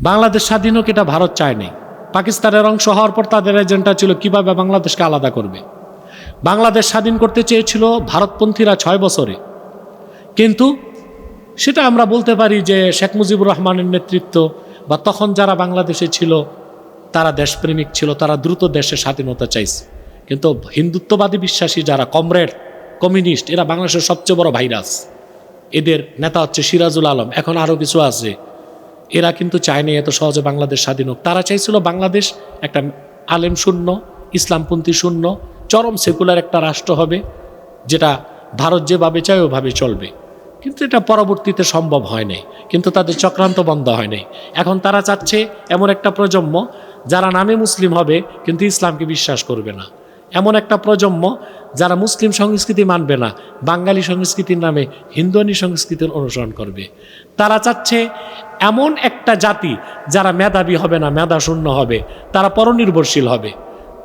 বাংলাদেশ স্বাধীন হোক, এটা ভারত চায়নি পাকিস্তানের অংশ হওয়ার পর তাদের এজেন্ডা ছিল কীভাবে বাংলাদেশকে আলাদা করবে। বাংলাদেশ স্বাধীন করতে চেয়েছিল ভারতপন্থীরা ছয় বছরে। কিন্তু সেটা আমরা বলতে পারি যে শেখ মুজিবুর রহমানের নেতৃত্ব বা তখন যারা বাংলাদেশে ছিল, তারা দেশপ্রেমিক ছিল, তারা দ্রুত দেশের স্বাধীনতা চাইছে। কিন্তু হিন্দুত্ববাদী বিশ্বাসী যারা, কমরেড, কমিউনিস্ট, এরা বাংলাদেশের সবচেয়ে বড় ভাইরাস। এদের নেতা হচ্ছে সিরাজুল আলম। এখন আরও কিছু আছে। এরা কিন্তু চায়নি এত সহজে বাংলাদেশ স্বাধীন হোক। তারা চাইছিল বাংলাদেশ একটা আলেম শূন্য, ইসলামপন্থী শূন্য, চরম সেকুলার একটা রাষ্ট্র হবে, যেটা ভারত যেভাবে চায় ওভাবে চলবে। কিন্তু এটা পরবর্তীতে সম্ভব হয় নাই কিন্তু তাদের চক্রান্ত বন্ধ হয় নাই এখন তারা চাচ্ছে এমন একটা প্রজন্ম যারা নামে মুসলিম হবে, কিন্তু ইসলামকে বিশ্বাস করবে না। এমন একটা প্রজন্ম যারা মুসলিম সংস্কৃতি মানবে না, বাঙালি সংস্কৃতির নামে হিন্দুয়ানি সংস্কৃতির অনুসরণ করবে। তারা চাচ্ছে এমন একটা জাতি যারা মেধাবী হবে না, মেধা শূন্য হবে, তারা পরনির্ভরশীল হবে।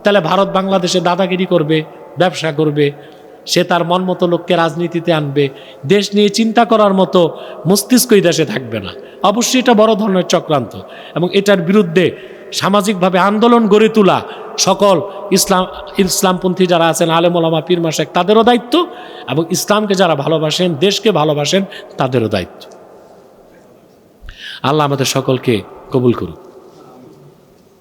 তাহলে ভারত বাংলাদেশে দাদাগিরি করবে, ব্যবসা করবে, সে তার মন মতো লোককে রাজনীতিতে আনবে, দেশ নিয়ে চিন্তা করার মতো মস্তিষ্কই দেশে থাকবে না। অবশ্যই এটা বড় ধরনের চক্রান্ত এবং এটার বিরুদ্ধে সামাজিকভাবে আন্দোলন গড়ে তোলা সকল ইসলাম, ইসলামপন্থী যারা আছেন আলেমুলামা পীর মাসেক তাদেরও দায়িত্ব এবং ইসলামকে যারা ভালোবাসেন, দেশকে ভালোবাসেন, তাদেরও দায়িত্ব। আল্লাহ আমাদের সকলকে কবুল করুক।